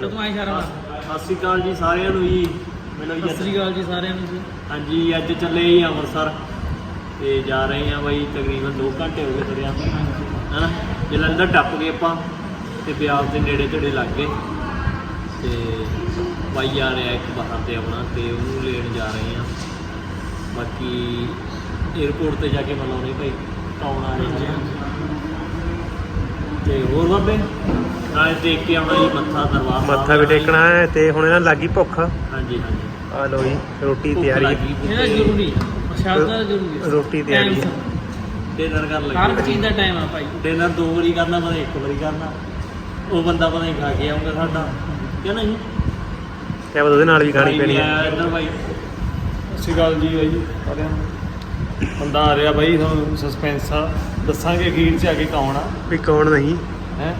ਤੂੰ ਆਈ ਸ਼ਰਮਾ ਸਤਿ ਸ਼੍ਰੀ ਅਕਾਲ ਜੀ ਸਾਰਿਆਂ ਨੂੰ ਜੀ। ਮੈਨੂੰ ਸਤਿ ਸ੍ਰੀ ਅਕਾਲ ਜੀ ਸਾਰਿਆਂ ਨੂੰ ਜੀ। ਹਾਂਜੀ ਅੱਜ ਚੱਲੇ ਜੀ ਅੰਮ੍ਰਿਤਸਰ ਤੇ ਜਾ ਰਹੇ ਹਾਂ ਬਾਈ ਤਕਰੀਬਨ 2 ਘੰਟੇ ਹੋ ਗਏ ਤੁਰਿਆ। ਹਨਾ? ਜਲੰਧਰ ਟੱਪ ਗਏ ਆਪਾਂ ਤੇ ਬਿਆਸ ਦੇ ਨੇੜੇ ਤੇੜੇ ਲੱਗ ਗਏ। ਤੇ ਬਾਈ ਆ ਰਿਹਾ ਇੱਕ ਬਾਹਰ ਤੇ ਆਪਣਾ ਤੇ ਉਹਨੂੰ ਲੈਣ ਜਾ ਰਹੇ ਹਾਂ। ਬਾਕੀ 에어ਪੋਰਟ ਤੇ ਜਾ ਕੇ ਮਿਲਾਉਣੇ ਭਾਈ। ਕੌਣ ਆ ਰਿਹਾ ਤੇ ਹੋਰ ਬਾਬੇ? ਨਾਲੇ ਦੇਖ ਕੇ ਆਉਣਾ ਜੀ ਮੱਥਾ ਦਰਬਾਰ ਸਾਹਿਬ ਮੱਥਾ ਵੀ ਦਾ ਜੀ। ਟੇਕਣਾ ਹੈ ਤੇ ਹੁਣ ਇਹਨਾਂ ਲੱਗੀ ਭੁੱਖ। ਹਾਂਜੀ ਹਾਂਜੀ। ਆ ਲੋ ਜੀ ਰੋਟੀ ਭੁੱਖ ਤਿਆਰੀ। ਲੱਗੀ, ਭੁੱਖ ਇਹਦਾ ਜ਼ਰੂਰੀ ਹੈ ਸ਼ਬਦ ਜ਼ਰੂਰੀ ਹੈ। ਰੋਟੀ ਤਿਆਰੀ Time। ਸਿਰ। ਡਿਨਰ ਕਰ ਹਰ ਲੱਗੇ ਚੀਜ਼ ਦਾ ਟਾਈਮ ਆ ਭਾਈ। ਡਿਨਰ ਦੋ ਵਾਰੀ ਕਰਨਾ ਪਤਾ ਇੱਕ ਵਾਰੀ ਕਰਨਾ। ਉਹ ਬੰਦਾ ਪਤਾ ਨਹੀਂ ਖਾ ਕੇ ਆਉਂਗਾ ਸਾਡਾ। ਕਿਉਂ ਨਹੀਂ? ਕਿਆ ਪਤਾ ਉਹਦੇ ਨਾਲ ਵੀ ਖਾਣੀ ਪੈਣੀ ਹੈ। ਇੱਧਰ ਭਾਈ। ਸਤਿ ਸ਼੍ਰੀ ਅਕਾਲ ਜੀ ਬਾਈ ਸਾਰਿਆਂ ਨੂੰ। ਬੰਦਾ ਆ ਰਿਹਾ ਬਾਈ ਤੁਹਾਨੂੰ ਸਸਪੈਂਸ ਆ। ਦੱਸਾਂਗੇ ਅਖੀਰ 'ਚ ਆ ਕੇ ਕੌਣ ਆ। ਵੀ ਕੌਣ ਨਹੀਂ। ਹੈ?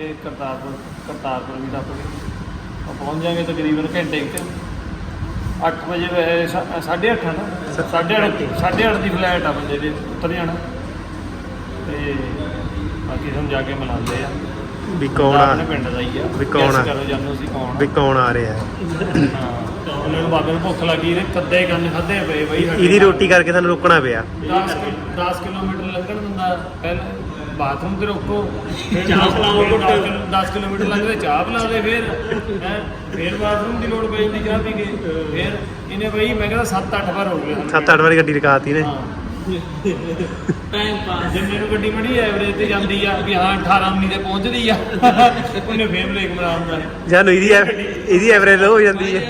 ਇਹ ਕਰਤਾਰਪੁਰ ਕਰਤਾਰਪੁਰ ਵੀ ਗਏ ਆਪਾਂ ਪਹੁੰਚ ਜਾਾਂਗੇ ਤਕਰੀਬਨ ਘੰਟੇ ਕੁ 8 ਵਜੇ ਵੈਸੇ ਸਾ- ਸਾਢੇ 8 ਆ ਨਾ? ਸਾਢੇ 8 ਸਾਢੇ 8 ਦੀ ਫਲਾਈਟ ਆ ਬੰਦੇ ਦੇ ਉੱਤਰ ਜਾਣਾ। ਤੇ ਬਾਕੀ ਜਾ ਕੇ ਮਿਲਾਉਂਦੇ ਆ। ਵੀ ਕੌਣ ਆ? ਪਿੰਡ ਦਾ ਹੀ ਆ। ਵੀ ਕੌਣ ਆ? ਕਰੋ ਜਾਨੋ ਸੀ ਕੌਣ ਵੀ ਕੌਣ ਆ ਰਿਹਾ? ਹਾਂ। ਉਹਨਾਂ ਨੂੰ ਬਾਬੇ ਨੂੰ ਭੁੱਖ ਲੱਗੀ ਨੇ ਕੱਦੇ ਕੰਨ ਖਾਦੇ ਪਏ ਬਈ ਸਾਡੇ ਇਹਦੀ। ਰੋਟੀ ਕਰਕੇ ਸਾਨੂੰ ਰੁਕਣਾ ਪਿਆ। 10 10 ਕਿਲੋਮੀਟਰ ਲੰਘਣ ਦਿੰਦਾ ਪਹਿਲਾਂ ਬਾਥਰੂਮ ਤੇ ਰੋਕੋ। ਫਿਰ ਚਾਹ ਪਿਲਾਓ ਘੁੱਟ। 10 ਕਿਲੋਮੀਟਰ ਲੰਘਦੇ ਚਾਹ ਪਿਲਾ ਦੇ ਫਿਰ। ਹੈਂ, ਫਿਰ ਬਾਥਰੂਮ ਦੀ ਲੋੜ ਪੈ ਜਾਂਦੀ ਚਾਹ ਪੀ ਕੇ। ਫਿਰ ਇਹਨੇ ਬਈ ਮੈਂ ਕਹਿੰਦਾ 7-8 ਵਾਰ ਹੋ ਗਏ ਸਾਨੂੰ। 7-8 ਵਾਰੀ ਗੱਡੀ ਰਕਾਤੀ ਨੇ। ਹਾਂ। ਟਾਈਮ ਪਾਸ ਜਿੰਨੇ ਨੂੰ ਗੱਡੀ ਮੜੀ ਐਵਰੇਜ ਤੇ ਜਾਂਦੀ ਆ ਵੀ ਹਾਂ 18 19 ਤੇ ਪਹੁੰਚਦੀ ਆ। ਉਹਨੇ ਫੇਰ ਬ੍ਰੇਕ ਮਾਰਾ ਹੁੰਦਾ ਜਾਨੂੰ ਇਹਦੀ ਐਵ- ਇਹਦੀ ਐਵਰੇਜ ਲੋ ਹੋ ਜਾਂਦੀ ਹੈ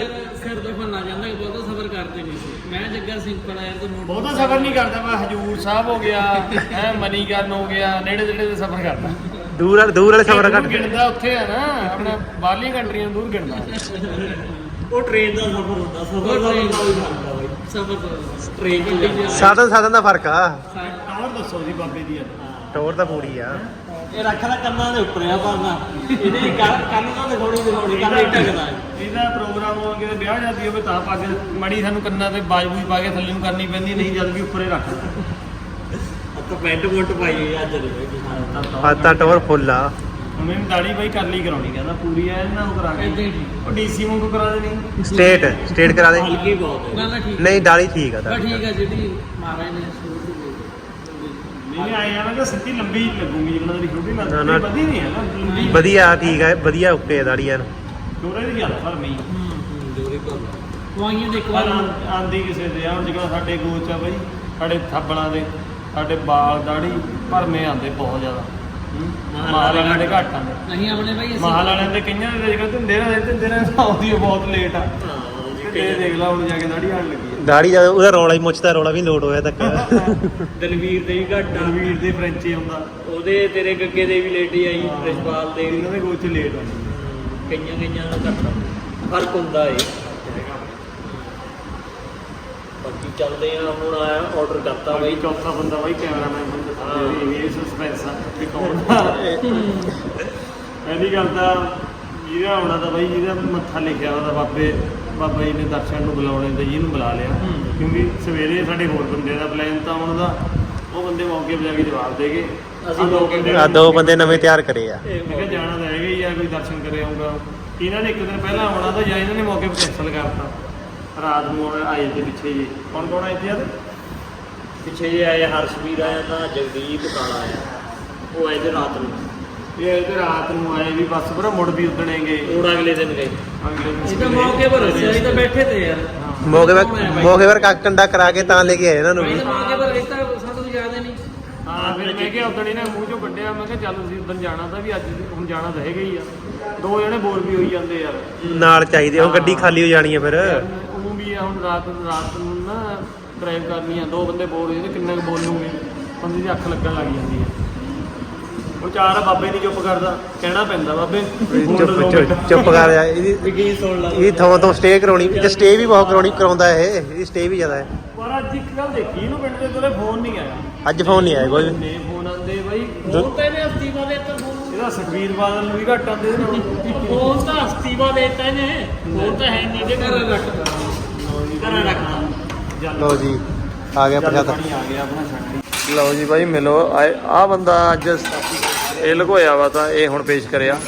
ਸਿਰ ਦੁਖਣ ਲੱਗ ਜਾਂਦਾ ਕਿ ਬਹੁਤਾ ਸਫਰ ਕਰਦੇ ਨਹੀਂ ਸੀ ਸਿੰਪਲ ਆਇਆ ਤੇ ਨੋਟ ਬਹੁਤਾ ਸਫ਼ਰ ਨਹੀਂ ਕਰਦਾ ਮੈਂ ਹਜੂਰ ਸਾਹਿਬ ਹੋ ਗਿਆ ਹੈ ਮਨੀਕਰਨ ਹੋ ਗਿਆ ਨੇੜੇ ਨੇੜੇ ਦੇ ਸਫ਼ਰ ਕਰਦਾ। ਦੂਰ ਵਾਲੇ- ਦੂਰ ਵਾਲੇ ਸਫ਼ਰ ਘੱਟ ਗਿਣਦਾ ਉੱਥੇ ਆ ਨਾ ਆਪਣਾ ਬਾਹਰਲੀਆਂ ਕੰਟਰੀਆਂ ਨੂੰ ਦੂਰ ਗਿਣਦਾ। ਉਹ ਟ੍ਰੇਨ ਦਾ ਸਫ਼ਰ ਹੁੰਦਾ ਸਫ਼ਰ ਦਾ ਵੀ ਕੋਈ ਹੁੰਦਾ ਬਾਈ। ਸਫਰ ਟ੍ਰੇਨ ਚ ਜਾਂਦਾ ਸਾਧਨ ਸਾਧਨ ਦਾ ਫ਼ਰਕ ਆ। ਟਾਵਰ ਦੱਸੋ ਜੀ ਬਾਬੇ ਦੀ। ਟੋਰ ਤਾਂ ਪੂਰੀ ਆ। ਇਹ ਰੱਖਦਾ ਕੰਨਾਂ ਦੇ ਉੱਪਰ ਆ ਪਾਉਂਦਾ ਇਹਨੇ ਕੰਨ ਕੰਨ ਤਾਂ ਦਿਖਾਉਣੀ ਦਿਖਾਉਣੀ ਕੰਨ ਹੀ ਟਕਦਾ ਇਹਦਾ ਪ੍ਰੋਗਰਾਮ ਹੋ ਕੇ ਵਿਆਹ ਜਾਂਦੀ ਹੋਵੇ ਤਾਂ ਪੱਗ ਮੜੀ ਸਾਨੂੰ ਕੰਨਾਂ ਤੇ ਬਾਜਬੂਈ ਪਾ ਕੇ ਥੱਲੇ ਨੂੰ ਕਰਨੀ ਪੈਂਦੀ ਨਹੀਂ ਜਦ ਵੀ ਉੱਪਰੇ ਰੱਖ ਆਪਾਂ ਪੈਂਟ ਕੋਟ ਪਾਈ ਹੋਈ ਆ ਅੱਜ ਦੇ ਅੱਜ ਤਾਂ ਟੋਰ ਫੁੱਲ ਆ। ਮੈਨੂੰ ਦਾੜੀ ਬਾਈ ਕਰ ਲਈ ਕਰਾਉਣੀ ਕਹਿੰਦਾ ਪੂਰੀ ਐ ਇਹਨਾਂ ਨੂੰ ਕਰਾ ਏਦਾਂ ਕੇ ਹੀ ਉਹ ਡੀਸੀ ਵਾਂਗੂ ਕਰਾ ਦੇਣੀ। ਸਟੇਟ ਸਟੇਟ ਕਰਾ ਦੇ। ਹਲਕੀ ਬਹੁਤ ਹੈ। ਨਾ ਨਾ ਠੀਕ ਨਹੀਂ ਡਾਲੀ ਠੀਕ ਆ ਤਾਂ ਠੀਕ ਹੈ ਜਿਹੜੀ ਮਹਾਰਾਜ ਨੇ ਤੋਂ ਨਹੀਂ ਕਿ ਸਿੱਧੀ ਲੰਬੀ ਲੱਗੂਗੀ ਦੀ ਛੋਟੀ ਨਾ, ਲੱਗਦੀ ਨਾ। ਵਧੀ ਨਹੀਂ ਹੈ ਨਾ ਲੰਬੀ ਵਧੀਆ ਠੀਕ ਆ ਵਧੀਆ ਓਕੇ ਆ ਦਾੜੀਆਂ ਨੂੰ। ਦੋਰੇ ਦੀ ਗੱਲ ਪਰ ਨਹੀਂ। ਜੋਰੀ ਕੋਲ ਦਵਾਈਆਂ ਦੇ ਇੱਕ ਪਰ ਵਾਰ ਆਂਦੀ ਕਿਸੇ ਦੇ ਆ ਜਿਵੇਂ ਸਾਡੇ ਗੋਚ ਆ ਬਈ ਸਾਡੇ ਥੱਬਲਾਂ ਦੇ ਸਾਡੇ ਬਾਲ ਦਾੜੀ ਭਰਮੇ ਆਂਦੇ ਬਹੁਤ ਜ਼ਿਆਦਾ। ਮਾਲ ਵਾਲਿਆਂ ਦੇ ਘੱਟ ਆਂਦੇ। ਨਹੀਂ ਆਪਣੇ ਭਾਈ ਮਾਲ ਵਾਲਿਆਂ ਦੇ ਕਈਆਂ ਦੇ ਜਿਹੜਾ ਧੰਦੇ ਨਾਲ ਧੰਦੇ ਨਾਲ ਆਉਂਦੀ ਆ ਬਹੁਤ ਲੇਟ ਆ। ਤੇ ਦੇਖ ਲਾ ਹੁਣ ਜਾ ਕੇ ਦਾੜੀ ਆਣ ਲੱਗੀ। ਦਾੜੀ ਜਦ ਉਹਦਾ ਰੌਲਾ ਹੀ ਮੁੱਛਦਾ ਰੌਲਾ ਵੀ ਲੋਟ ਹੋਇਆ ਤੱਕ ਦਲਵੀਰ ਦੇ ਵੀ ਘੱਟ ਆ। ਰਣਵੀਰ ਦੇ ਫਰੈਂਚੇ ਆਉਂਦਾ। ਉਹਦੇ ਤੇਰੇ ਗੱਗੇ ਦੇ ਵੀ ਲੇਟ ਹੀ ਆਈ ਰਿਸ਼ਪਾਲ ਦੇ ਵੀ। ਇਹਨਾਂ ਦੇ ਗੋਚ ਲੇਟ ਆਉਂਦੀ। ਕਈਆਂ ਕਈਆਂ ਦਾ ਘੱਟ ਆ। ਫ਼ਰਕ ਹੁੰਦਾ ਏ ਬਾਕੀ ਚੱਲਦੇ ਆ ਹੁਣ ਆਇਆ ਆਰਡਰ ਕਰਤਾ ਬਾਈ। ਬਾਈ ਚੌਥਾ ਬੰਦਾ ਬਾਈ ਕੈਮਰਾਮੈਨ ਬੰਦਾ ਹਾਂ। ਇਹ ਸਸਪੈਂਸ ਆ ਕਿ ਕੌਣ ਆ। ਪਹਿਲੀ ਗੱਲ ਤਾਂ ਜਿਹਦਾ ਆਉਣਾ ਤਾਂ ਬਾਈ ਜਿਹਦਾ ਮੱਥਾ ਲਿਖਿਆ ਉਹਦਾ ਬਾਬੇ। ਬਾਬਾ ਜੀ ਨੇ ਦਰਸ਼ਨ ਨੂੰ ਬੁਲਾਉਣੇ ਤੇ ਜਿਹਨੂੰ ਬੁਲਾ ਲਿਆ। ਕਿਉਂਕਿ ਸਵੇਰੇ ਸਾਡੇ ਹੋਰ ਬੰਦੇ ਦਾ ਪਲਾਨ ਤਾਂ ਆਉਣ ਦਾ ਉਹ ਬੰਦੇ ਮੌਕੇ 'ਤੇ ਜਾ ਕੇ ਜਵਾਬ ਦੇ ਗਏ। ਅਸੀਂ ਦੋ ਬੰਦੇ ਆ ਦੋ ਬੰਦੇ ਨਵੇਂ ਤਿਆਰ ਕਰੇ ਆ। ਇਹ ਮੈਂ ਕਿਹਾ ਜਾਣਾ ਤਾਂ ਹੈਗਾ ਹੀ ਆ ਕੋਈ ਦਰਸ਼ਨ ਕਰੇ ਆਊਗਾ। ਇਹਨਾਂ ਨੇ ਇੱਕ ਦਿਨ ਪਹਿਲਾਂ ਆਉਣਾ ਤਾਂ ਜਾਂ ਇਹਨਾਂ ਨੇ ਮੌਕੇ 'ਤੇ ਕੈਂਸਲ ਕਰਤਾ। ਰਾਤ ਨੂੰ ਆਉਣਾ- ਆਏ ਤੇ ਪਿੱਛੇ ਜੀ। ਕੌਣ ਕੌਣ ਆਏ ਤੇ? ਯਾਰ ਪਿੱਛੇ ਜੇ ਆਏ ਹਰਸ਼ਵੀਰ ਆਇਆ ਤਾਂ ਜਗਦੀਪ ਕਾਲਾ ਆਇਆ। ਉਹ ਆਏ ਤੇ ਰਾਤ ਨੂੰ। ਇਹ ਤੇ ਰਾਤ ਨੂੰ ਆਏ ਵੀ ਬੱਸ ਪਰ ਮੁੜ ਵੀ ਉਦਣੇਗੇ। ਹੁਣ ਅਗਲੇ ਦਿਨ ਗਏ। ਅਗਲੇ ਦਿਨ ਇਹ ਤਾਂ ਮੌਕੇ ਪਰ ਅਸੀਂ ਅਸੀਂ ਤਾਂ ਬੈਠੇ ਤੇ ਯਾਰ। ਮੌਕੇ ਪਰ ਮੌਕੇ ਪਰ ਕੱਕ ਕੰਡਾ ਕਰਾ ਕੇ ਤਾਂ ਲੈ ਕੇ ਆਏ ਇਹਨਾਂ ਨੂੰ ਵੀ। ਤਾਂ ਮੌਕੇ ਪਰ ਇਹ ਤਾਂ ਸਾਨੂੰ ਤਾਂ ਯਾਦ ਹੀ ਨਹੀਂ। ਹਾਂ ਫਿਰ ਮੈਂ ਕਿਹਾ ਉਦਣ ਇਹਨੇ ਮੂੰਹ ਚੋਂ ਕੱਢਿਆ ਮੈਂ ਕਿਹਾ ਚੱਲ ਅਸੀਂ ਉਦਣ ਜਾਣਾ ਤਾਂ ਵੀ ਅੱਜ ਹੁਣ ਜਾਣਾ ਤਾਂ ਹੈਗਾ ਹੀ ਆ। ਦੋ ਜਣੇ ਬੋਰ ਵੀ ਹੋਈ ਜਾਂਦੇ ਯਾਰ। ਨਾਲ ਚਾਹੀਦੇ ਉਹ ਗੱਡੀ ਖਾਲੀ ਹੋ ਜਾਣੀ ਹੈ ਫਿਰ। ਉਹ ਵੀ ਆ ਹੁਣ ਰਾਤ ਰਾਤ ਨੂੰ ਨਾ ਡਰਾਈਵ ਕਰਨੀ ਆ ਦੋ ਬੰਦੇ ਬੋਰ ਹੋ ਜਾਂਦੇ ਕਿੰਨਾ ਕੁ ਬੋਲੂਗੇ ਬੰਦੇ ਦੀ ਅੱਖ ਲੱਗਣ ਲੱਗ ਜਾਂਦੀ ਹੈ ਉਹ ਚਾਰ ਆ ਬਾਬੇ ਨਹੀਂ ਚੁੱਪ ਕਰਦਾ ਕਹਿਣਾ ਪੈਂਦਾ ਬਾਬੇ। ਚੁੱਪ ਚੁੱਪ- ਚੁੱਪ ਕਰ ਜਾ ਇਹਦੀ ਵਿਕੀ ਸੁਣ ਲਾ। ਇਹ ਥਾਂ ਤੋਂ ਸਟੇ ਕਰਾਉਣੀ ਤੇ ਸਟੇ ਵੀ ਬਹੁਤ ਕਰਾਉਣੀ ਕਰਾਉਂਦਾ ਇਹ ਇਹਦੀ ਸਟੇ ਵੀ ਜ਼ਿਆਦਾ ਹੈ। ਪਰ ਅੱਜ ਇੱਕ ਗੱਲ ਦੇਖੀ ਇਹਨੂੰ ਪਿੰਡ ਦੇ ਕੋਲੇ ਫੋਨ ਨਹੀਂ ਆਇਆ। ਅੱਜ ਫੋਨ ਨਹੀਂ ਆਇਆ ਕੋਈ। ਵੀ। ਨੇ ਫੋਨ ਆਂਦੇ ਬਾਈ। ਫੋਨ ਤਾਂ ਇਹਨੇ ਅਸਤੀਫਾ ਦੇ ਦਿੱਤਾ ਫੋਨ। ਇਹਦਾ ਸੁਖਬੀਰ ਬਾਦਲ ਨੂੰ ਵੀ ਘੱਟ ਆਂਦੇ ਇਹਦੇ ਨਾਲ ਫੋਨ ਤਾਂ ਅਸਤੀਫਾ ਦੇ ਦਿੱਤਾ ਇਹਨੇ। ਫੋਨ ਤਾਂ ਹੈ ਨਹੀਂ ਜੇ ਘਰ ਰੱਖਦਾ। ਘਰਾਂ ਰੱਖਣਾ ਲਓ ਜੀ ਆ ਗਿਆ ਪ੍ਰਸ਼ਾਦਾ। ਪਾਣੀ ਆ ਗਿਆ ਆਪਣਾ ਛੱਡ ਲਓ ਜੀ ਭਾਈ ਮਿਲੋ। ਆ ਬੰਦਾ ਅੱਜ ਇਹ ਲਗੋਇਆ ਵਾ ਤਾਂ ਇਹ ਹੁਣ ਪੇਸ਼ ਕਰਿਆ। ਹਾਂ।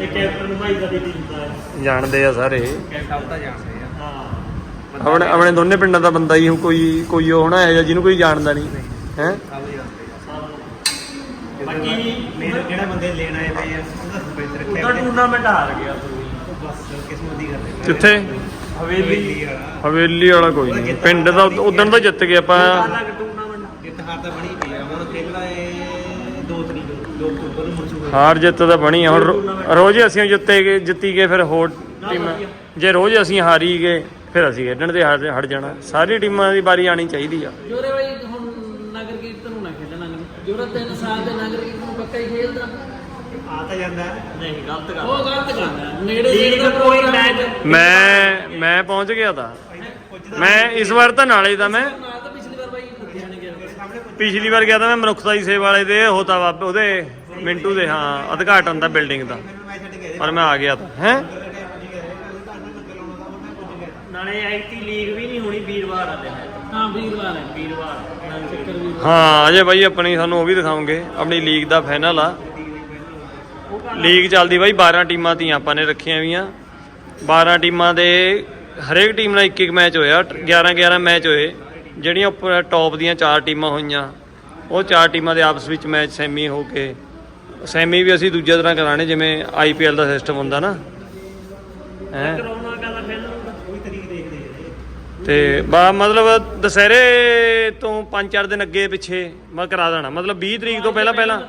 ਇਹ ਕੈਪਟਨ ਭਾਈ ਦਾ ਦੀ ਟੀਮ ਦਾ ਹੈ। ਜਾਣਦੇ ਆ ਸਾਰੇ। ਸਭ ਤਾਂ ਜਾਣਦੇ ਆ। ਹਾਂ। ਆਪਣੇ ਆਪਣੇ ਦੋਨੇ ਪਿੰਡਾਂ ਦਾ ਬੰਦਾ ਹੀ ਕੋਈ ਕੋਈ ਉਹ ਹੋਣਾ ਹੈ ਜਿਹਨੂੰ ਕੋਈ ਜਾਣਦਾ ਨਹੀਂ। ਹੈ? ਸਭ ਜਾਣਦੇ ਬਾਕੀ ਮੇਰੇ ਕਿਹੜੇ ਬੰਦੇ ਲੈਣ ਆਏ ਪਏ ਆ ਉਹਦਾ ਸੁਪਰਵਾਈਜ਼ਰ ਉਹਦਾ ਟੂਰਨਾਮੈਂਟ ਹਾਰ ਗਿਆ ਤੂੰ। ਬਸ ਕਿਸਮਤ ਦੀ ਗੱਲ ਹੈ। ਕਿੱਥੇ? ਹਵੇਲੀ। ਵਾਲਾ। ਹਵੇਲੀ ਵਾਲਾ ਕੋਈ ਨਹੀਂ। ਪਿੰਡ ਦਾ ਉਦੋਂ ਦਾ ਜਿੱਤ ਗਏ ਆਪਾਂ। ਜਿੱਤ ਹਾਰ ਤਾਂ ਬਣੀ ਪਈ ਹਾਰ ਜਿੱਤ ਤਾਂ ਬਣੀ ਆ। ਹੁਣ ਰੋ- ਰੋਜ਼ ਅਸੀਂ ਜਿੱਤੇ ਗਏ ਜਿੱਤੀ ਗਏ ਫਿਰ ਹੋਰ ਟੀਮਾਂ ਜੇ ਰੋਜ਼ ਅਸੀਂ ਹਾਰੀ ਗਏ ਫਿਰ ਅਸੀਂ ਖੇਡਣ ਤੇ ਹਟ ਹਟ ਜਾਣਾ। ਸਾਰੀ ਟੀਮਾਂ ਦੀ ਵਾਰੀ ਆਣੀ ਚਾਹੀਦੀ ਆ। ਜੋਰੇ ਬਾਈ ਹੁਣ ਨਗਰ ਕੀਰਤਨ ਨੂੰ ਨਾ ਖੇਡਣਾ ਨਹੀਂ ਜੋਰਾ 3 ਸਾਲ ਦੇ ਨਗਰ ਕੀਰਤਨ ਨੂੰ ਪੱਕਾ ਹੀ ਖੇਡਦਾ ਆ ਤਾਂ ਜਾਂਦਾ ਹੈ। ਨਹੀਂ ਗਲਤ ਗੱਲ ਉਹ ਗਲਤ ਗੱਲ ਹੈ ਨੇੜੇ ਲੀਗ ਨੇੜੇ ਦਾ ਕੋਈ ਪ੍ਰੋਗਰਾਮ ਮੈਚ ਮੈਂ ਮੈਂ ਪਹੁੰਚ ਗਿਆ ਤਾਂ। ਮੈਂ ਇਸ ਵਾਰ ਤਾਂ ਨਾਲੇ ਦਾ ਮੈਂ ਨਾਲ ਤਾਂ ਪਿਛਲੀ ਵਾਰ ਬਾਈ ਲੁਧਿਆਣੇ ਗਿਆ। ਪਿਛਲੀ ਵਾਰ ਗਿਆ ਤਾਂ ਮੈਂ ਮਨੁੱਖਤਾ ਦੀ ਸੇਵਾ ਵਾਲੇ ਦੇ ਹੋਤਾ ਵਾ ਉਹਦੇ ਮਿੰਟੂ ਦੇ ਹਾਂ ਉਦਘਾਟਨ ਦਾ ਬਿਲਡਿੰਗ ਦਾ। ਪਰ ਮੈਂ ਆ ਗਿਆ ਤਾਂ ਹੈ? ਨਾਲੇ ਆਈਟੀ ਲੀਗ ਵੀ ਨਹੀਂ ਹੋਣੀ ਵੀਰਵਾਰ ਆ ਹਾਂ ਵੀਰਵਾਰ ਹੈ ਵੀਰਵਾਰ ਵੀ। ਹਾਂ ਅਜੇ ਬਾਈ ਆਪਣੀ ਸਾਨੂੰ ਉਹ ਵੀ ਦਿਖਾਉਂਗੇ ਆਪਣੀ ਲੀਗ ਦਾ ਫਾਈਨਲ ਆ। ਲੀਗ ਚੱਲਦੀ ਬਾਈ 12 ਟੀਮਾਂ ਦੀਆਂ ਆਪਾਂ ਨੇ ਰੱਖੀਆਂ ਵੀਆਂ 12 ਟੀਮਾਂ ਦੇ ਹਰੇਕ ਟੀਮ ਨਾਲ ਇੱਕ ਇੱਕ ਮੈਚ ਹੋਇਆ 11 11 ਮੈਚ ਹੋਏ। ਜਿਹੜੀਆਂ ਉੱਪਰ ਟੌਪ ਦੀਆਂ ਚਾਰ ਟੀਮਾਂ ਹੋਈਆਂ ਉਹ ਚਾਰ ਟੀਮਾਂ ਦੇ ਆਪਸ ਵਿੱਚ ਮੈਚ ਸੈਮੀ ਹੋ ਕੇ ਸੈਮੀ ਵੀ ਅਸੀਂ ਦੂਜੇ ਤਰ੍ਹਾਂ ਕਰਾਣੇ ਜਿਵੇਂ ਆਈਪੀਐਲ ਦਾ ਸਿਸਟਮ ਹੁੰਦਾ ਨਾ। ਹੈ? ਤੇ ਬਾ ਮਤਲਬ ਦਸਹਿਰੇ ਤੋਂ 5-4 ਦਿਨ ਅੱਗੇ ਪਿੱਛੇ ਮੈਂ ਕਰਾ ਦੇਣਾ। ਮਤਲਬ 20 ਤਰੀਕ ਤੋਂ ਪਹਿਲਾਂ ਪਹਿਲਾਂ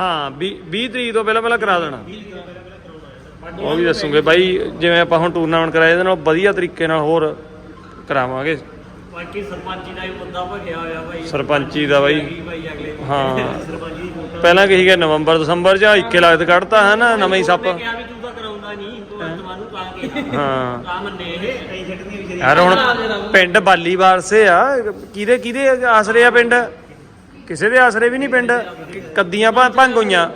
ਹਾਂ 20 20 ਤਰੀਕ ਤੋਂ ਪਹਿਲਾਂ ਪਹਿਲਾਂ ਕਰਾ ਦੇਣਾ। ਉਹ ਵੀ ਦੱਸੂਗੇ ਬਾਈ ਜਿਵੇਂ ਆਪਾਂ ਹੁਣ ਟੂਰਨਾਮੈਂਟ ਕਰਾਇਆ ਇਹਦੇ ਨਾਲ ਵਧੀਆ ਤਰੀਕੇ ਨਾਲ ਹੋਰ ਕਰਾਵਾਂਗੇ। ਬਾਕੀ ਸਰਪੰਚੀ ਦਾ ਵੀ ਮੁੱਦਾ ਭਖਿਆ ਹੋਇਆ ਭਾਈ ਸਰਪੰਚੀ ਦਾ ਬਾਈ। ਹਾਂ। ਸਰਪੰਚੀ ਦੀ ਵੋਟਾਂ ਪਹਿਲਾਂ ਕਹੀ ਗਿਆ ਨਵੰਬਰ ਦਸੰਬਰ ਜਾਂ 21 ਲੱਖ ਕੱਢਤਾ ਹੈ ਨਾ ਨਵਾਂ ਹੀ ਸੱਪ। ਉਹਨੇ ਕਿਹਾ ਵੀ ਤੂੰ ਤਾਂ ਕਰਾਉਂਦਾ ਨਹੀਂ ਤੂੰ ਅੰਤਮਾਨ ਨੂੰ ਤਾਂ ਕਿਹਾ ਹਾਂ। ਤਾਂ ਮੰਨੇ ਇਹ। ਕਈ ਛੱਡਦੀਆਂ ਵੀ ਸ਼ਰੀਰ ਯਾਰ ਹੁਣ ਪਿੰਡ ਬਾਲੀਵਾਲ ਸੇ ਆ। ਕਿਹਦੇ ਕਿਹਦੇ ਆਸਰੇ ਆ ਪਿੰਡ? ਕਿਸੇ ਦੇ ਆਸਰੇ ਵੀ ਨਹੀਂ ਪਿੰਡ। ਕੱਦੀਆਂ ਭੰ- ਭੰਗ ਹੋਈਆਂ।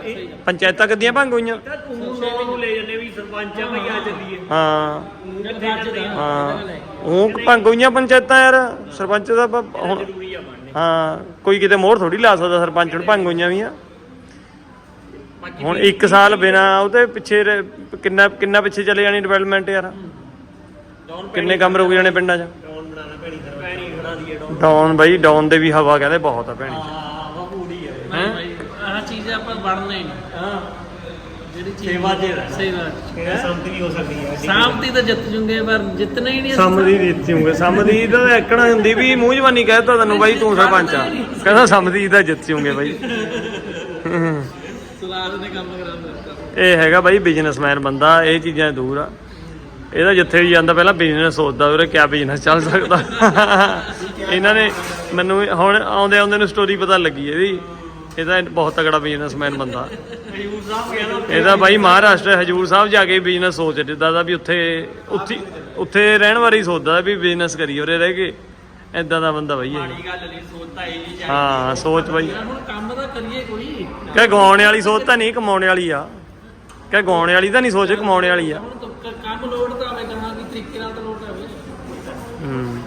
ਪੰਚਾਇਤਾਂ ਕੱਦੀਆਂ ਭੰਗ ਹੋਈਆਂ। ਤਾਂ ਤੂੰ ਨੂੰ ਲੈ ਜੰਨੇ ਵੀ ਸਰਪੰਚ ਆ ਭਾਈ ਆ ਚੱਲੀਏ। ਹਾਂ। ਹਾਂ। ਉਹ ਭੰਗ ਹੋਈਆਂ ਪੰਚਾਇਤਾਂ ਯਾਰ। ਸਰਪੰਚ ਦਾ ਪ- ਹੁਣ ਜ਼ਰੂਰੀ ਆ ਬਣਨੇ ਹਾਂ ਕੋਈ ਕਿਤੇ ਮੋਹਰ ਥੋੜੀ ਲਾ ਸਕਦਾ ਸਰਪੰਚ ਨੂੰ ਭੰਗ ਹੋਈਆਂ ਵੀ ਆ। ਹੁਣ 1 ਸਾਲ ਬਿਨਾ ਉਹਦੇ ਪਿੱਛੇ ਕਿੰਨਾ ਕਿੰਨਾ ਪਿੱਛੇ ਚਲੇ ਜਾਣੀ ਡਿਵੈਲਪਮੈਂਟ ਯਾਰ। ਡਾਊਨ ਕਿੰਨੇ ਕੰਮ ਰੁਕ ਜਾਣੇ ਪਿੰਡਾਂ 'ਚ। ਪੈਣੀ ਖੜਾ ਦੀਏ ਡਾਊਨ ਡਾਊਨ ਬਾਈ ਡਾਊਨ ਦੇ ਵੀ ਹਵਾ ਕਹਿੰਦੇ ਬਹੁਤ ਆ ਭੈਣੀ। ਹਾਂ ਵਾ ਪੂਰੀ ਆਹ ਚੀਜ਼ ਆਪਾਂ ਵੜਨਾ ਹੀ ਨਹੀਂ। ਹਾਂ। ਜਿਹੜੀ ਚੀਜ਼ ਸੇਵਾ 'ਚ ਰਹਿਣਾ। ਸੇਵਾ 'ਚ। ਇਹ ਸੰਤ ਵੀ ਹੋ ਸਕਦੀ ਹੈ ਸਾਹਮਤੀ ਤਾਂ ਜਿੱਤ ਜੂਗੇ ਪਰ ਜਿੱਤਣਾ ਹੀ ਨਹੀਂ ਅਸੀਂ। ਸਮਦੀ ਦਿੱਤੀ ਹੋਗੇ ਸਮਦੀ ਤਾਂ ਐਕਣਾ ਹੁੰਦੀ ਵੀ ਮੂੰਹ ਜਵਾਨੀ ਕਹਿਤਾ ਤੈਨੂੰ ਬਾਈ ਤੂੰ ਸਰਪੰਚ ਆ ਕਹਿੰਦਾ ਸਮਦੀ ਤਾਂ ਜਿੱਤ ਜੂਗੇ ਬਾਈ। ਸਲਾਦ ਦੇ ਕੰਮ ਕਰਾਉਂਦਾ ਇਹ ਹੈਗਾ ਬਾਈ ਬਿਜ਼ਨਸਮੈਨ ਬੰਦਾ ਇਹ ਚੀਜ਼ਾਂ ਤੋਂ ਦੂਰ ਆ। ਇਹਦਾ ਜਿੱਥੇ ਵੀ ਜਾਂਦਾ ਪਹਿਲਾਂ ਬਿਜ਼ਨਸ ਸੋਚਦਾ ਵੀਰੇ ਕਿਆ ਬਿਜ਼ਨਸ ਚੱਲ ਸਕਦਾ। ਇਹਨਾਂ ਨੇ ਮੈਨੂੰ ਹੁਣ ਆਉਂਦੇ ਆਉਂਦੇ ਨੂੰ ਸਟੋਰੀ ਪਤਾ ਲੱਗੀ ਇਹਦੀ। ਇਹਦਾ ਬਹੁਤ ਤਗੜਾ ਬਿਜ਼ਨਸਮੈਨ ਬੰਦਾ। ਹਜੂਰ ਸਾਹਿਬ ਗਿਆ ਇਹਦਾ ਬਾਈ ਮਹਾਰਾਸ਼ਟਰ ਹਜੂਰ ਸਾਹਿਬ ਜਾ ਕੇ ਬਿਜ਼ਨਸ ਸੋਚ ਜਿੱਦਾਂ ਦਾ ਵੀ ਉੱਥੇ ਉੱਥੇ ਉੱਥੇ ਰਹਿਣ ਵਾਰੀ ਸੋਚਦਾ ਵੀ ਬਿਜ਼ਨਸ ਕਰੀਏ ਉਰੇ ਰਹਿ ਕੇ। ਐਦਾਂ ਦਾ ਬੰਦਾ ਬਾਈ ਇਹ ਮਾੜੀ ਗੱਲ ਨਹੀਂ ਸੋਚਤਾ ਇਹ ਨਹੀਂ ਹਾਂ ਸੋਚ ਬਾਈ। ਹੁਣ ਕੰਮ ਤਾਂ ਕਰੀਏ ਕੋਈ। ਕਹ ਗਾਉਣ ਵਾਲੀ ਸੋਚ ਤਾਂ ਨਹੀਂ ਕਮਾਉਣ ਵਾਲੀ ਆ। ਕਹ ਗਾਉਣ ਵਾਲੀ ਤਾਂ ਨਹੀਂ ਸੋਚ ਕਮਾਉਣ ਵਾਲੀ ਆ। ਕੰਮ ਤਾਂ ਕਹਾਂ ਤਰੀਕੇ ਨਾਲ ਤਾਂ ਹੂੰ।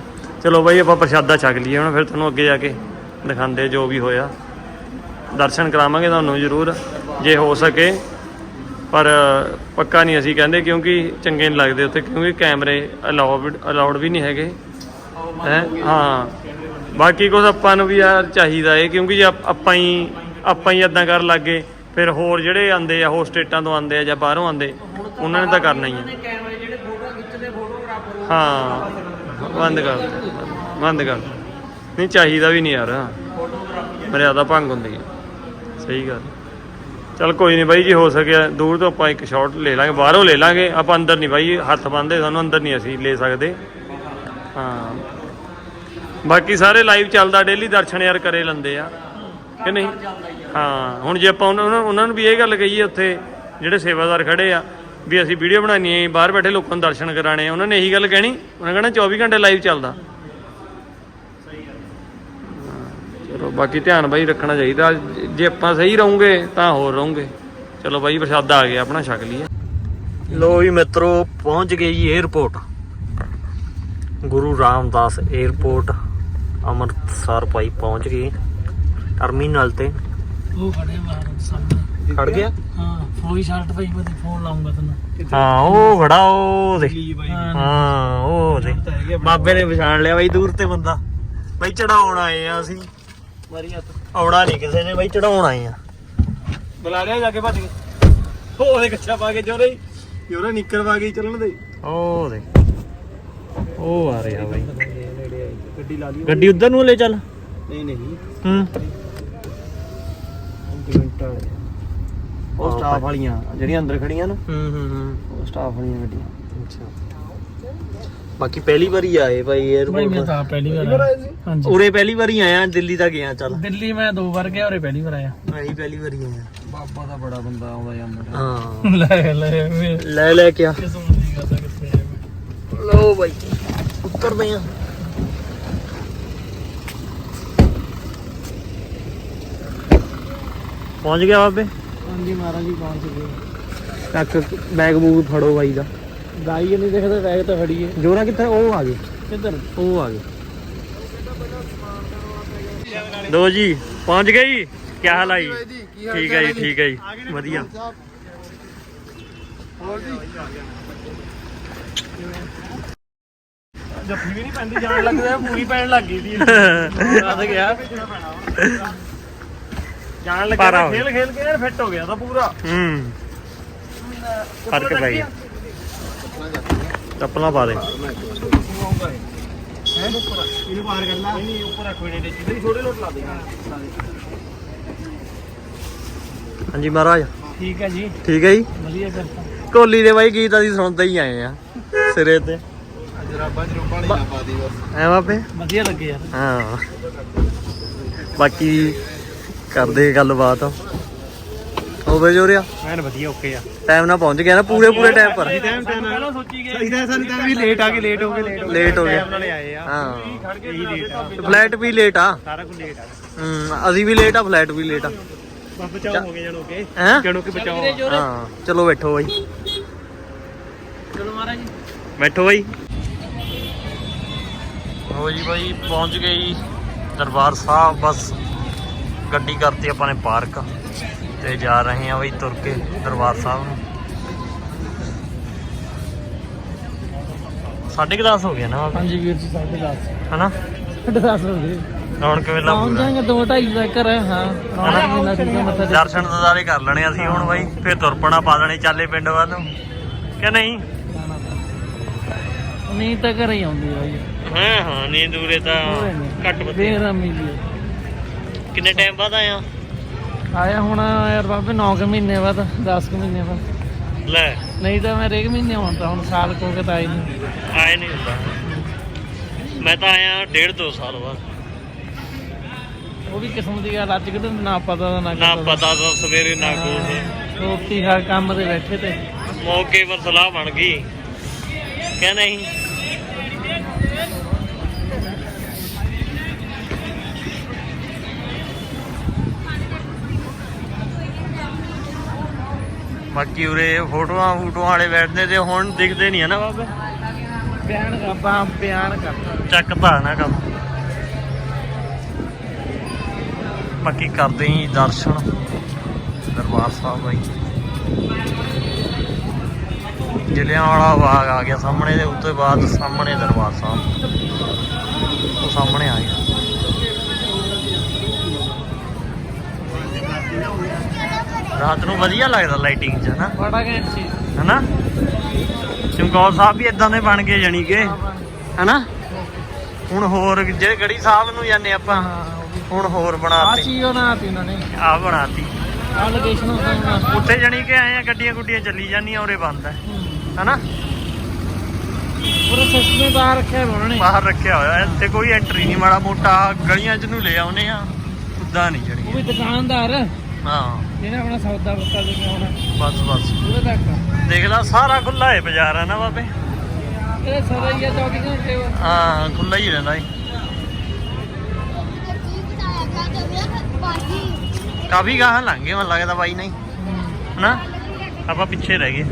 ਚਲੋ ਬਾਈ ਆਪਾਂ ਪ੍ਰਸ਼ਾਦਾ ਛਕ ਲਈਏ ਹੁਣ ਫਿਰ ਤੁਹਾਨੂੰ ਅੱਗੇ ਜਾ ਕੇ ਦਿਖਾਉਂਦੇ ਜੋ ਵੀ ਹੋਇਆ। ਦਰਸ਼ਨ ਕਰਾਵਾਂਗੇ ਤੁਹਾਨੂੰ ਜ਼ਰੂਰ, ਜੇ ਹੋ ਸਕੇ। ਪਰ ਪੱਕਾ ਨਹੀਂ ਅਸੀਂ ਕਹਿੰਦੇ, ਕਿਉਂਕਿ ਚੰਗੇ ਨਹੀਂ ਲੱਗਦੇ ਉੱਥੇ, ਕਿਉਂਕਿ ਕੈਮਰੇ ਅਲਾਉਡ ਅਲਾਉਡ ਵੀ ਨਹੀਂ ਹੈਗੇ। ਹੈ? ਹਾਂ। ਬਾਕੀ ਕੁਝ ਆਪਾਂ ਨੂੰ ਵੀ ਯਾਰ ਚਾਹੀਦਾ ਏ, ਕਿਉਂਕਿ ਜੇ ਆਪਾਂ ਹੀ ਆਪਾਂ ਹੀ ਇਦਾਂ ਕਰਨ ਲੱਗੇ ਫਿਰ ਹੋਰ ਜਿਹੜੇ ਆਂਦੇ ਆ, ਹੋਰ ਸਟੇਟਾਂ ਤੋਂ ਆਂਦੇ ਆ ਜਾਂ ਬਾਹਰੋਂ ਆਂਦੇ ਉਹਨਾਂ ਨੇ ਤਾਂ ਕਰਨਾ ਹੀ ਹੈ ਹਾਂ। ਬੰਦ ਕਰ ਬੰਦ ਕਰ ਨਹੀਂ, ਚਾਹੀਦਾ ਵੀ ਨਹੀਂ ਯਾਰ। ਮਰਿਆਦਾ ਭੰਗ ਹੁੰਦੀ ਹੈ ਸਹੀ ਗੱਲ। ਚਲ ਕੋਈ ਨਹੀਂ ਬਾਈ ਜੀ, ਹੋ ਸਕਿਆ। ਦੂਰ ਤੋਂ ਆਪਾਂ ਇੱਕ ਸ਼ਾਟ ਲੈ ਲਾਂਗੇ, ਬਾਹਰੋਂ ਲੈ ਲਾਂਗੇ। ਆਪਾਂ ਅੰਦਰ ਨਹੀਂ ਬਾਈ, ਹੱਥ ਬੰਨਦੇ ਸਾਨੂੰ, ਅੰਦਰ ਨਹੀਂ ਅਸੀਂ ਲੈ ਸਕਦੇ। ਹਾਂ। ਬਾਕੀ ਸਾਰੇ ਲਾਈਵ ਚੱਲਦਾ ਡੇਲੀ ਦਰਸ਼ਨ ਯਾਰ ਕਰੇ ਲੰਦੇ ਆ। ਕਿ ਨਹੀਂ? ਹਾਂ। ਹੁਣ ਜੇ ਆਪਾਂ ਉਹਨਾਂ ਉਹਨਾਂ- ਉਹਨਾਂ ਨੂੰ ਵੀ ਇਹ ਗੱਲ ਕਹੀਏ ਉੱਥੇ, ਜਿਹੜੇ ਸੇਵਾਦਾਰ ਖੜੇ ਆ, ਵੀ ਅਸੀਂ ਵੀਡੀਓ ਬਣਾਉਣੀ ਹੈ, ਬਾਹਰ ਬੈਠੇ ਲੋਕਾਂ ਨੂੰ ਦਰਸ਼ਨ ਕਰਾਣੇ ਆ, ਉਹਨਾਂ ਨੇ ਇਹੀ ਗੱਲ ਕਹਿਣੀ। ਉਹਨਾਂ ਕਹਿਣਾ 24 ਘੰਟੇ ਲਾਈਵ ਚੱਲਦਾ। ਬਾਕੀ ਧਿਆਨ ਬਾਈ ਰੱਖਣਾ ਚਾਹੀਦਾ। ਜੇ ਆਪਾਂ ਸਹੀ ਰਹੋਗੇ ਤਾਂ ਹੋਰ ਰਹੋਗੇ। ਚਲੋ ਬਾਈ ਪ੍ਰਸ਼ਾਦਾ ਆ ਗਿਆ ਆਪਣਾ ਛਕ ਲਈਏ। ਲੋ ਵੀ ਮਿੱਤਰੋ ਪਹੁੰਚ ਗਏ ਜੀ 에어ਪੋਰਟ ਗੁਰੂ ਰਾਮਦਾਸ 에어ਪੋਰਟ ਅੰਮ੍ਰਿਤਸਰ ਭਾਈ ਪਹੁੰਚ ਗਏ। ਟਰਮੀਨਲ ਤੇ। ਉਹ ਖੜੇ ਮਾਰਨ ਸਾਹਮਣੇ। ਖੜ ਗਿਆ? ਹਾਂ ਫੋਈ ਸ਼ਰਟ ਭਾਈ ਮੈਂ ਫੋਨ ਲਾਉਂਗਾ ਤੈਨੂੰ। ਹਾਂ ਉਹ ਖੜਾ ਉਹ ਦੇ। ਹਾਂ ਉਹ ਦੇ। ਬਾਬੇ ਨੇ ਪਛਾਣ ਲਿਆ ਬਾਈ ਦੂਰ ਤੇ ਬੰਦਾ। ਭਾਈ ਚੜਾਉਣ ਆਏ ਆ ਮਾਰੀ ਹੱਥ। ਆਉਣਾ ਨਹੀਂ ਕਿਸੇ ਨੇ ਬਾਈ ਚੜਾਉਣ ਆਏ ਆ। ਬੁਲਾ ਲਿਆ ਜਾ ਕੇ ਭੱਜ ਕੇ ਹੋ ਉਹਦੇ ਕੱਛਾ ਪਾ ਕੇ ਜੋਰੇ ਜੋਰੇ ਨਿੱਕਰ ਪਾ ਕੇ ਚੱਲਣ ਦੇ। ਉਹ ਦੇ ਉਹ ਆ ਰਿਹਾ ਬਾਈ। ਗੱਡੀ ਲਾ ਲਈ। ਗੱਡੀ ਉਧਰ ਨੂੰ ਲੈ ਚੱਲ। ਨਹੀਂ ਨਹੀਂ। ਹੂੰ। ਉਹ ਸਟਾਫ ਵਾਲੀਆਂ ਜਿਹੜੀਆਂ ਅੰਦਰ ਖੜੀਆਂ ਨਾ। ਹੂੰ ਹੂੰ ਹੂੰ। ਉਹ ਸਟਾਫ ਵਾਲੀਆਂ ਗੱਡੀਆਂ। ਅੱਛਾ। ਬਾਕੀ ਪਹਿਲੀ ਵਾਰੀ ਆਏ ਭਾਈ ਭਾਈ ਮੈਂ 에어ਪੋਰਟ ਤਾਂ ਪਹਿਲੀ ਵਾਰ ਆਇਆ ਹਾਂਜੀ ਉਰੇ ਪਹਿਲੀ ਵਾਰੀ ਆਇਆ ਦਿੱਲੀ ਤਾਂ ਗਿਆ ਚੱਲ ਦਿੱਲੀ ਮੈਂ ਦੋ ਵਾਰ ਗਿਆ ਔਰੇ ਪਹਿਲੀ ਵਾਰ ਆਇਆ ਅਸੀਂ ਪਹਿਲੀ ਵਾਰੀ ਆਇਆ ਬਾਬਾ ਦਾ ਬੜਾ ਬੰਦਾ ਆਉਂਦਾ ਜਾਂਦਾ ਹਾਂ ਲੈ ਲੈ ਵੇ ਲੈ ਲੈ ਕੇ ਆ ਕਿਸਮ ਦੀ ਗੱਲ ਆ ਕਿੱਥੇ ਆ ਮੈਂ। ਲੋ ਬਾਈ ਉਤਰਦੇ ਆ ਪਹੁੰਚ ਗਿਆ ਬਾਬੇ ਹਾਂਜੀ ਮਹਾਰਾਜ ਜੀ ਪਹੁੰਚ ਗਏ ਚੱਕ ਬੈਗ ਬੂਗ ਫੜੋ ਬਾਈ ਦਾ ਗਾਈ ਨਹੀਂ ਦੇਖਦਾ ਬੈਗ ਤਾਂ ਖੜੀ ਹੈ। ਜੋਰਾ ਕਿੱਥੇ? ਉਹ ਆ ਗਏ। ਕਿੱਧਰ? ਉਹ ਆ ਗਏ। ਦੋ ਜੀ ਪਹੁੰਚ ਗਏ ਜੀ। ਕੀ ਹਾਲ ਆ ਜੀ? ਠੀਕ ਹੈ ਜੀ ਠੀਕ ਹੈ ਜੀ। ਵਧੀਆ। ਜੱਫੀ ਵੀ ਨਹੀਂ ਪੈਂਦੀ ਜਾਣ ਲੱਗਦਾ ਪੂਰੀ ਪੈਣ ਲੱਗ ਗਈ ਦੀ ਦੱਸ ਗਿਆ। ਜਾਣ ਲੱਗਿਆ ਖੇਲ ਖੇਲ ਕੇ ਯਾਰ ਫਿੱਟ ਹੋ ਗਿਆ ਤਾਂ ਪੂਰਾ। ਹੂੰ। ਫ਼ਰਕ ਪੈ ਗਿਆ। ਚੱਪਲਾਂ ਪਾ ਦੇ। ਇਹਨੂੰ ਪਾਰ ਕਰ ਲਾ ਨਹੀਂ ਉੱਪਰ ਰੱਖ ਵੇੜੇ ਦੇ ਜਿਹਦੇ ਛੋਟੇ ਲੋਟ ਲਾ ਦੇ ਹਾਂਜੀ ਮਹਾਰਾਜ। ਠੀਕ ਹੈ ਜੀ। ਠੀਕ ਹੈ ਜੀ? ਵਧੀਆ ਫਿਰ ਤਾਂ ਕੋਲੀ ਦੇ ਬਾਈ ਗੀਤ ਅਸੀਂ ਸੁਣਦੇ ਹੀ ਆਏ ਆ ਸਿਰੇ ਤੇ। ਜਰਾਬਾਂ ਜਰੂਬਾਂ ਨਹੀਂ ਪਾ ਦੀ ਬਸ। ਐ ਬਾਬੇ? ਵਧੀਆ ਲੱਗੇ ਯਾਰ। ਹਾਂ। ਬਾਕੀ ਕਰਦੇ ਗੱਲਬਾਤ। ਹੋਵੇ ਜੋਰਿਆ। ਐਨ ਵਧੀਆ ਓਕੇ ਆ। ਟਾਈਮ ਨਾਲ ਪਹੁੰਚ ਗਿਆ ਨਾ ਪੂਰੇ ਪੂਰੇ ਟਾਈਮ ਪਰ। ਟਾਈਮ ਟਾਈਮ ਪਹਿਲਾਂ ਸੋਚੀ ਗਏ। ਸਹੀ ਤਾਂ ਸਾਨੂੰ ਤਾਂ ਵੀ ਲੇਟ ਆ ਗਏ ਲੇਟ ਹੋ ਗਏ ਲੇਟ ਹੋ ਲੇਟ ਹੋ ਗਏ। ਨਾਲੇ ਆਏ ਆ। ਹਾਂ। ਖੜ ਕੇ ਇਹੀ ਲੇਟ ਆ। ਫਲਾਈਟ ਵੀ ਲੇਟ ਆ। ਸਾਰਾ ਕੁਝ ਲੇਟ ਆ। ਹੂੰ ਅਸੀਂ ਵੀ ਲੇਟ ਆ ਫਲਾਈਟ ਵੀ ਲੇਟ ਆ। ਬਸ ਬਚਾਓ ਹੋ ਗਏ ਜਣੋ ਕੇ। ਹੈ? ਜਣੋ ਕੇ ਬਚਾਓ। ਹਾਂ ਚਲੋ ਬੈਠੋ ਬਾਈ। ਚਲੋ ਮਹਾਰਾਜ ਜੀ। ਬੈਠੋ ਬਾਈ। ਹੋ ਜੀ ਬਾਈ ਪਹੁੰਚ ਗਏ ਜੀ ਦਰਬਾਰ ਸਾਹਿਬ। ਬਸ ਗੱਡੀ ਕਰਤੀ ਆਪਾਂ ਨੇ ਪਾਰਕ। ਤੇ ਜਾ ਰਹੇ ਆ ਬਾਈ ਤੁਰ ਕੇ ਦਰਬਾਰ ਸਾਹਿਬ ਨੂੰ। ਸਾਢੇ ਕੁ ਦਸ ਹੋ ਗਿਆ ਨਾ। ਹਾਂਜੀ ਵੀਰ ਜੀ 10:30 ਹਨਾ? 10:30 ਹੋ ਗਏ। ਰੌਣਕ ਮੇਲਾ ਪਹੁੰਚ ਜਾਏਗਾ 2:30 ਤੱਕ ਹੈ। ਹਾਂ ਦਰਸ਼ਨ ਦਦਾਰੇ ਕਰ ਲੈਣੇ ਅਸੀਂ ਹੁਣ ਬਾਈ ਫਿਰ ਤੁਰ ਪਣਾ ਪਾ ਦੇਣੇ ਚਾਲੇ ਪਿੰਡ ਵੱਲ ਨੂੰ। ਕਿ ਨਹੀਂ। ਨਹੀਂ ਤਾਂ ਘਰੇ ਹੀ ਆਉਂਦੀ ਬਾਈ। ਹਾਂ ਹਾਂ ਨਹੀਂ ਦੂਰੇ ਤਾਂ ਘੱਟ ਬਤੇ ਕਿੰਨੇ ਟਾਈਮ ਬਾਅਦ ਆਇਆ ਆਇਆ ਹੁਣ ਯਾਰ ਬਾਬੇ 9 ਕੁ ਮਹੀਨੇ ਬਾਅਦ 10 ਕੁ ਮਹੀਨੇ ਬਾਅਦ। ਲੈ। ਨਹੀਂ ਤਾਂ ਮੈਂ ਰੇਕ ਮਹੀਨੇ ਆਉਂਦਾ ਹੁਣ ਸਾਲ ਕੋ ਕੇ ਤਾਂ ਆਈ ਨਹੀਂ ਆਏ ਨਹੀਂ ਹੁੰਦਾ। ਮੈਂ ਤਾਂ ਆਇਆ ਡੇਢ ਦੋ ਸਾਲ ਬਾਅਦ। ਉਹ ਵੀ ਕਿਸਮ ਦੀ ਗੱਲ ਅੱਜ ਕਿਤੇ ਨਾ ਪਤਾ ਦਾ ਨਾ ਨਾ ਕਿਸੇ ਦਾ। ਪਤਾ ਤਾਂ ਸਵੇਰੇ ਨਾ ਕੁਛ ਰੋਟੀ ਖਾ ਕੰਮ ਤੇ ਬੈਠੇ ਤੇ। ਮੌਕੇ ਪਰ ਸਲਾਹ ਬਣ ਗਈ। ਕਿ ਨਹੀਂ ਬਾਕੀ ਉਰੇ ਫੋਟੋਆਂ ਫੋਟੋਆਂ ਵਾਲੇ ਬੈਠਦੇ ਤੇ ਹੁਣ ਦਿਖਦੇ ਨਹੀਂ ਆ ਨਾ ਬਾਬੇ? ਬਿਆਨ ਕਰਦਾ ਬਿਆਨ ਕਰਦਾ। ਚੱਕ ਨਾ ਕੰਮ। ਬਾਕੀ ਕਰਦੇ ਹੀ ਦਰਸ਼ਨ। ਦਰਬਾਰ ਸਾਹਿਬ ਬਾਈ। ਜ਼ਿਲ੍ਹਿਆਂ ਵਾਲਾ ਬਾਗ ਆ ਗਿਆ ਸਾਹਮਣੇ ਦੇ ਉੱਤੇ ਬਾਅਦ ਸਾਹਮਣੇ ਦਰਬਾਰ ਸਾਹਿਬ। ਉਹ ਸਾਹਮਣੇ ਆ ਗਿਆ। ਰਾਤ ਨੂੰ ਵਧੀਆ ਲੱਗਦਾ ਲਾਈਟਿੰਗ 'ਚ ਹਨਾ? ਬੜਾ ਘੈਂਟ ਸੀ। ਹਨਾ? ਚਮਕੌਰ ਸਾਹਿਬ ਵੀ ਇਦਾਂ ਦੇ ਬਣ ਗਏ ਜਾਣੀ ਕਿ ਹਨਾ? ਹੁਣ ਹੋਰ ਜਿਹੜੇ ਗੜੀ ਸਾਹਿਬ ਨੂੰ ਜਾਂਦੇ ਆਪਾਂ ਉਹ ਹੁਣ ਹੋਰ ਆ ਬਣਾਤੀ ਚੀਜ਼ ਬਣਾਤੀ ਉਹਨਾਂ ਨੇ। ਆ ਬਣਾਤੀ। ਆ ਲੋਕੇਸ਼ਨ ਉੱਥੇ ਜਾਣੀ ਕਿ ਆਏ ਆ ਗੱਡੀਆਂ ਗੁੱਡੀਆਂ ਚੱਲੀ ਜਾਂਦੀਆਂ ਉਰੇ ਬੰਦ ਹੈ। ਹਨਾ? ਪੂਰਾ ਸਿਸਟਮ ਬਾਹਰ ਰੱਖਿਆ ਹੋਇਆ ਉਹਨਾਂ ਨੇ। ਬਾਹਰ ਰੱਖਿਆ ਹੋਇਆ ਇੱਥੇ ਕੋਈ ਐਂਟਰੀ ਨਹੀਂ ਮਾੜਾ ਮੋਟਾ ਗਲੀਆਂ 'ਚ ਨੂੰ ਲੈ ਆਉਨੇ ਆ। ਉਦਾਂ ਨਹੀਂ ਉਹ ਜਣੀ ਵੀ ਦੁਕਾਨਦਾਰ। ਹਾਂ। ਜਿਹਨੇ ਆਪਣਾ ਸੌਦਾ ਪੱਤਾ ਦੇ ਕੇ ਆਉਣਾ। ਬਸ ਬਸ। ਉਹਦੇ ਤੱਕ। ਦੇਖ ਲਾ ਸਾਰਾ ਖੁੱਲਾ ਹੈ ਬਾਜ਼ਾਰ ਹੈ ਨਾ ਬਾਬੇ। ਇਹ ਸਾਰਾ ਹੀ ਆ 24 ਘੰਟੇ ਵਾ। ਹਾਂ ਖੁੱਲਾ ਹੀ ਰਹਿੰਦਾ ਹੈ ਕਾਫੀ ਗਾਹਾਂ ਲੰਘ ਗਏ ਮੈਨੂੰ ਲੱਗਦਾ ਬਾਈ ਨਹੀਂ। ਹਨਾ? ਆਪਾਂ ਪਿੱਛੇ ਰਹਿ ਗਏ।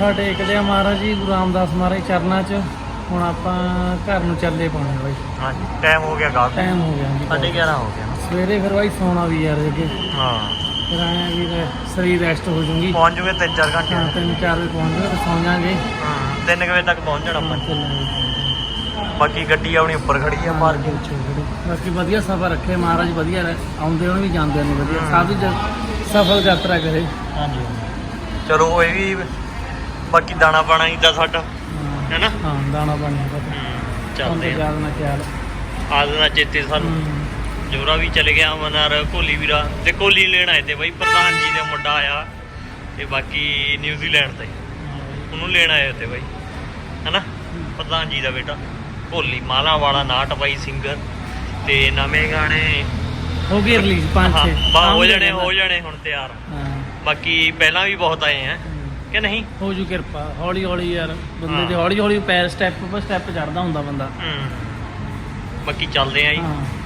ਮੱਥਾ ਟੇਕਦੇ ਆ ਮਹਾਰਾਜ ਜੀ ਗੁਰੂ ਰਾਮਦਾਸ ਮਹਾਰਾਜ ਚਰਨਾਂ 'ਚ। ਹੁਣ ਆਪਾਂ ਘਰ ਨੂੰ ਚੱਲੇ ਪਾਉਣੇ ਬਾਈ। ਹਾਂਜੀ ਟਾਈਮ ਹੋ ਗਿਆ ਗਾਹਕ ਟਾਈਮ ਹੋ ਗਿਆ ਜੀ ਸਾਢੇ 11 ਹੋ ਗਿਆ ਸਵੇਰੇ ਫਿਰ ਬਾਈ ਸੌਣਾ ਵੀ ਯਾਰ ਅੱਗੇ। ਹਾਂ। ਫਿਰ ਆਇਆ ਵੀ ਰ- ਸਰੀਰ ਰੈਸਟ ਹੋ ਜੂਗੀ। ਪਹੁੰਚ ਜੂਗੇ 3-4 ਘੰਟੇ। ਹਾਂ ਤਿੰਨ ਚਾਰ ਵਜੇ ਪਹੁੰਚ ਜਾਵੇ ਤੇ ਸੌਂ ਜਾਾਂਗੇ। ਹਾਂ 3 ਵਜੇ ਤੱਕ ਪਹੁੰਚ ਜਾਣਾ ਆਪਾਂ। ਬਾਕੀ ਗੱਡੀ ਆਪਣੀ ਉੱਪਰ ਖੜੀ ਆ ਮਾਰ ਕੇ ਬਾਕੀ ਵਧੀਆ ਸਫ਼ਰ ਰੱਖੇ ਮਹਾਰਾਜ ਵਧੀਆ ਰਹੇ ਆਉਂਦੇ ਹੋਣ ਵੀ ਜਾਂਦੇ ਨੇ ਵਧੀਆ। ਸਭ ਦੀ ਜ- ਸਫਲ ਯਾਤਰਾ ਕਰੇ। ਹਾਂਜੀ। ਚਲੋ ਇਹ ਵੀ ਬਾਕੀ ਦਾਣਾ ਪਾਣਾ ਇਦਾਂ ਸਾਡਾ ਹਾਂ, ਹੈਨਾ? ਹਾਂ ਦਾਣਾ ਪਾਣੀ ਪਤਾ ਚੱਲਦੇ ਆ। ਯਾਦ ਨਾ ਖਿਆਲ। ਆਦਨਾ ਚੇਤੇ ਸਾਨੂੰ। ਜੋਰਾ ਵੀ ਚਲੇ ਗਿਆ ਮਨਾਰ ਕੋਹਲੀ ਵੀਰਾ। ਤੇ ਕੋਹਲੀ ਲੈਣ ਆਏ ਤੇ ਬਾਈ ਪ੍ਰਧਾਨ ਜੀ ਦੇ ਮੁੰਡਾ ਆਇਆ ਤੇ ਬਾਕੀ ਨਿਊਜ਼ੀਲੈਂਡ ਤੇ ਉਹਨੂੰ ਲੈਣ ਆਏ ਤੇ ਬਾਈ ਹੈਨਾ? ਪ੍ਰਧਾਨ ਜੀ ਦਾ ਬੇਟਾ। ਕੋਹਲੀ ਮਾਲਾ ਵਾਲਾ ਨਾਟ ਬਾਈ ਸਿੰਗਰ। ਤੇ ਨਵੇਂ ਗਾਣੇ ਹੋ ਗਈ ਰਿਲੀਜ਼ ਪੰਜ ਹਾਂ ਛੇ ਬਾ ਹੋ ਜਾਣੇ ਹੋ ਜਾਣੇ ਹੁਣ ਤਿਆਰ। ਹਾਂ। ਬਾਕੀ ਪਹਿਲਾਂ ਵੀ ਬਹੁਤ ਆਏ ਆ। ਕਿ ਨਹੀਂ? ਹੋ ਜੂ ਕਿਰਪਾ ਹੌਲੀ ਹੌਲੀ ਯਾਰ ਬੰਦੇ। ਦੇ ਹੌਲੀ ਹੌਲੀ ਪੈਰ ਸਟੈਪ ਬਾਈ ਸਟੈਪ ਚੜਦਾ ਹੁੰਦਾ ਬੰਦਾ। ਹੂੰ। ਬਾਕੀ ਚੱਲਦੇ ਆ ਜੀ। ਹਾਂ।